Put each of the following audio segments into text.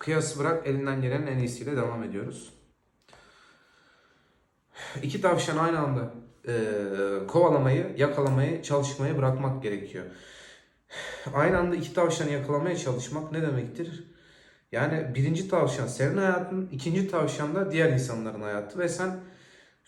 Kıyası bırak elinden gelen en iyisiyle devam ediyoruz. İki tavşan aynı anda e, kovalamayı, yakalamayı, çalışmayı bırakmak gerekiyor. Aynı anda iki tavşanı yakalamaya çalışmak ne demektir? Yani birinci tavşan senin hayatın, ikinci tavşan da diğer insanların hayatı ve sen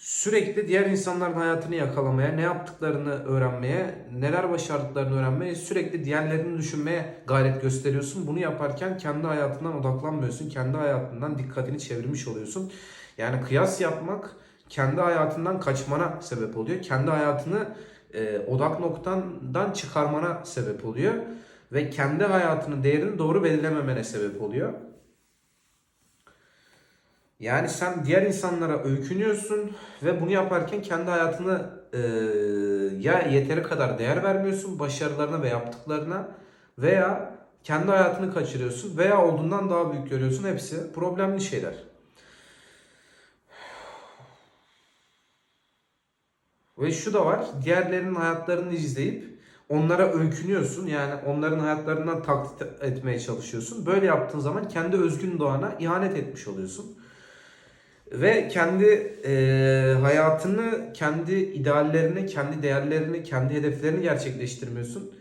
sürekli diğer insanların hayatını yakalamaya, ne yaptıklarını öğrenmeye, neler başardıklarını öğrenmeye, sürekli diğerlerini düşünmeye gayret gösteriyorsun. Bunu yaparken kendi hayatından odaklanmıyorsun, kendi hayatından dikkatini çevirmiş oluyorsun. Yani kıyas yapmak kendi hayatından kaçmana sebep oluyor. Kendi hayatını e, odak noktandan çıkarmana sebep oluyor. Ve kendi hayatının değerini doğru belirlememene sebep oluyor. Yani sen diğer insanlara öykünüyorsun ve bunu yaparken kendi hayatını e, ya yeteri kadar değer vermiyorsun başarılarına ve yaptıklarına veya kendi hayatını kaçırıyorsun veya olduğundan daha büyük görüyorsun. Hepsi problemli şeyler. Ve şu da var. Diğerlerinin hayatlarını izleyip onlara öykünüyorsun. Yani onların hayatlarından taklit etmeye çalışıyorsun. Böyle yaptığın zaman kendi özgün doğana ihanet etmiş oluyorsun. Ve kendi e, hayatını, kendi ideallerini, kendi değerlerini, kendi hedeflerini gerçekleştirmiyorsun.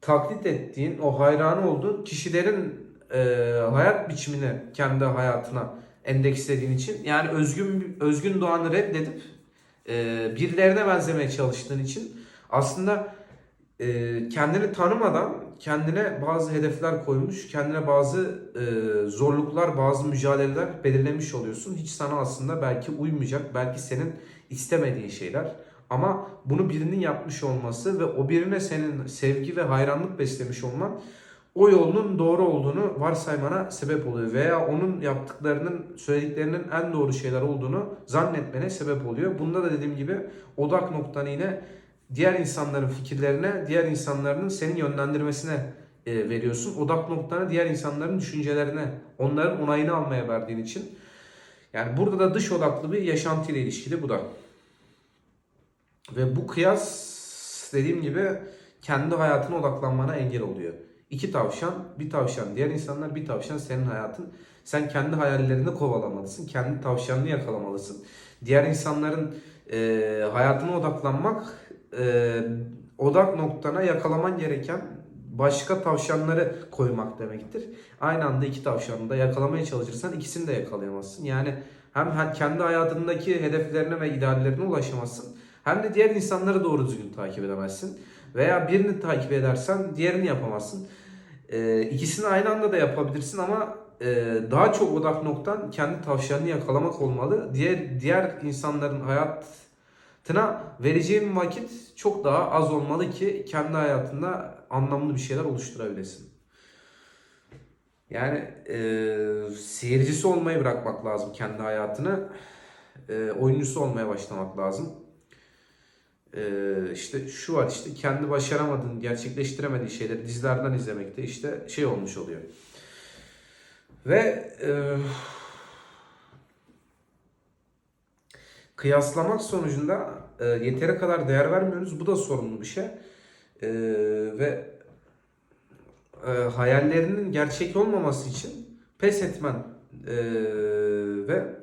Taklit ettiğin, o hayran olduğun kişilerin e, hayat biçimini kendi hayatına endekslediğin için yani özgün özgün doğanı reddedip e, birilerine benzemeye çalıştığın için aslında e, kendini tanımadan kendine bazı hedefler koymuş, kendine bazı e, zorluklar, bazı mücadeleler belirlemiş oluyorsun. Hiç sana aslında belki uymayacak, belki senin istemediğin şeyler. Ama bunu birinin yapmış olması ve o birine senin sevgi ve hayranlık beslemiş olman o yolun doğru olduğunu varsaymana sebep oluyor. Veya onun yaptıklarının, söylediklerinin en doğru şeyler olduğunu zannetmene sebep oluyor. Bunda da dediğim gibi odak noktanı yine diğer insanların fikirlerine, diğer insanların senin yönlendirmesine e, veriyorsun. Odak noktanı diğer insanların düşüncelerine, onların onayını almaya verdiğin için. Yani burada da dış odaklı bir yaşantıyla ilişkili bu da. Ve bu kıyas dediğim gibi kendi hayatına odaklanmana engel oluyor. İki tavşan, bir tavşan diğer insanlar, bir tavşan senin hayatın. Sen kendi hayallerini kovalamalısın, kendi tavşanını yakalamalısın. Diğer insanların e, hayatına odaklanmak, e, odak noktana yakalaman gereken başka tavşanları koymak demektir. Aynı anda iki tavşanı da yakalamaya çalışırsan ikisini de yakalayamazsın. Yani hem kendi hayatındaki hedeflerine ve ideallerine ulaşamazsın. Hem de diğer insanları doğru düzgün takip edemezsin. Veya birini takip edersen diğerini yapamazsın. Ee, ikisini aynı anda da yapabilirsin ama e, daha çok odak noktan kendi tavşanını yakalamak olmalı. Diğer diğer insanların hayatına vereceğin vakit çok daha az olmalı ki kendi hayatında anlamlı bir şeyler oluşturabilesin. Yani e, seyircisi olmayı bırakmak lazım kendi hayatını. E, oyuncusu olmaya başlamak lazım. E, işte şu var işte kendi başaramadığın, gerçekleştiremediğin şeyleri dizilerden izlemekte işte şey olmuş oluyor. Ve e, kıyaslamak sonucunda e, yeteri kadar değer vermiyoruz. Bu da sorunlu bir şey. E, ve e, hayallerinin gerçek olmaması için pes etmen e, ve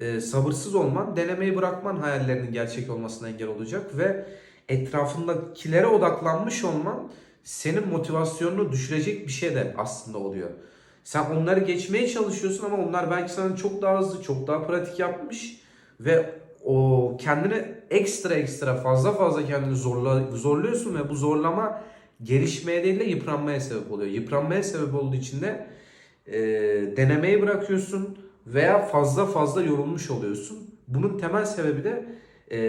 e, sabırsız olman, denemeyi bırakman hayallerinin gerçek olmasına engel olacak ve etrafındakilere odaklanmış olman senin motivasyonunu düşürecek bir şey de aslında oluyor. Sen onları geçmeye çalışıyorsun ama onlar belki sana çok daha hızlı, çok daha pratik yapmış ve o kendini ekstra ekstra fazla fazla kendini zorla, zorluyorsun ve bu zorlama gelişmeye değil de yıpranmaya sebep oluyor. Yıpranmaya sebep olduğu için de e, denemeyi bırakıyorsun veya fazla fazla yorulmuş oluyorsun. Bunun temel sebebi de e,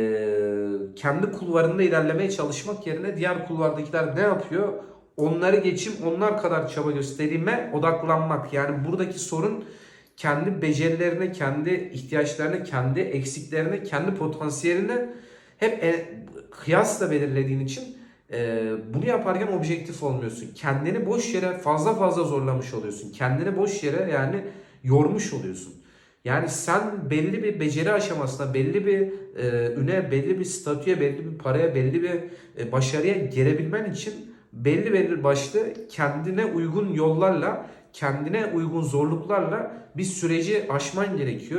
kendi kulvarında ilerlemeye çalışmak yerine diğer kulvardakiler ne yapıyor? Onları geçim, onlar kadar çaba gösterime odaklanmak. Yani buradaki sorun kendi becerilerine, kendi ihtiyaçlarına, kendi eksiklerine, kendi potansiyeline hep e, kıyasla belirlediğin için e, bunu yaparken objektif olmuyorsun. Kendini boş yere fazla fazla zorlamış oluyorsun. Kendini boş yere yani yormuş oluyorsun. Yani sen belli bir beceri aşamasına, belli bir e, üne, belli bir statüye, belli bir paraya, belli bir e, başarıya gelebilmen için belli belli başlı kendine uygun yollarla kendine uygun zorluklarla bir süreci aşman gerekiyor.